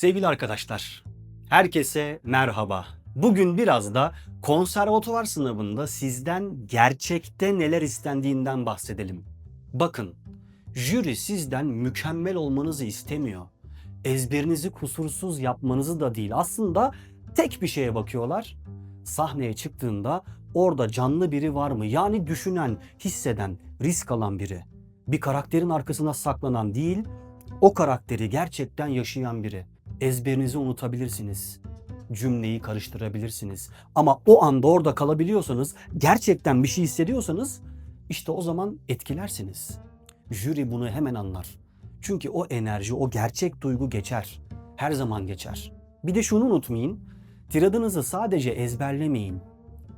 Sevgili arkadaşlar, herkese merhaba. Bugün biraz da konservatuvar sınavında sizden gerçekte neler istendiğinden bahsedelim. Bakın, jüri sizden mükemmel olmanızı istemiyor. Ezberinizi kusursuz yapmanızı da değil. Aslında tek bir şeye bakıyorlar. Sahneye çıktığında orada canlı biri var mı? Yani düşünen, hisseden, risk alan biri. Bir karakterin arkasına saklanan değil, o karakteri gerçekten yaşayan biri. Ezberinizi unutabilirsiniz. Cümleyi karıştırabilirsiniz. Ama o anda orada kalabiliyorsanız, gerçekten bir şey hissediyorsanız işte o zaman etkilersiniz. Jüri bunu hemen anlar. Çünkü o enerji, o gerçek duygu geçer. Her zaman geçer. Bir de şunu unutmayın. Tiradınızı sadece ezberlemeyin.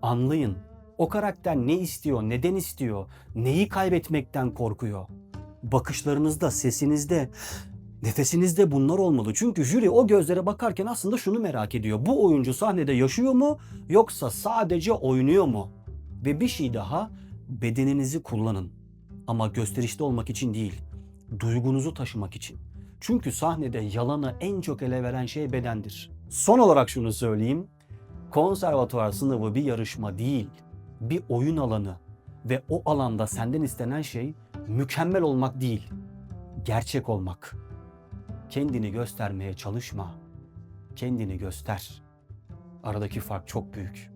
Anlayın. O karakter ne istiyor, neden istiyor, neyi kaybetmekten korkuyor. Bakışlarınızda, sesinizde, nefesinizde bunlar olmalı. Çünkü jüri o gözlere bakarken aslında şunu merak ediyor. Bu oyuncu sahnede yaşıyor mu yoksa sadece oynuyor mu? Ve bir şey daha bedeninizi kullanın. Ama gösterişte olmak için değil, duygunuzu taşımak için. Çünkü sahnede yalanı en çok ele veren şey bedendir. Son olarak şunu söyleyeyim. Konservatuvar sınavı bir yarışma değil, bir oyun alanı ve o alanda senden istenen şey mükemmel olmak değil, gerçek olmak. Kendini göstermeye çalışma. Kendini göster. Aradaki fark çok büyük.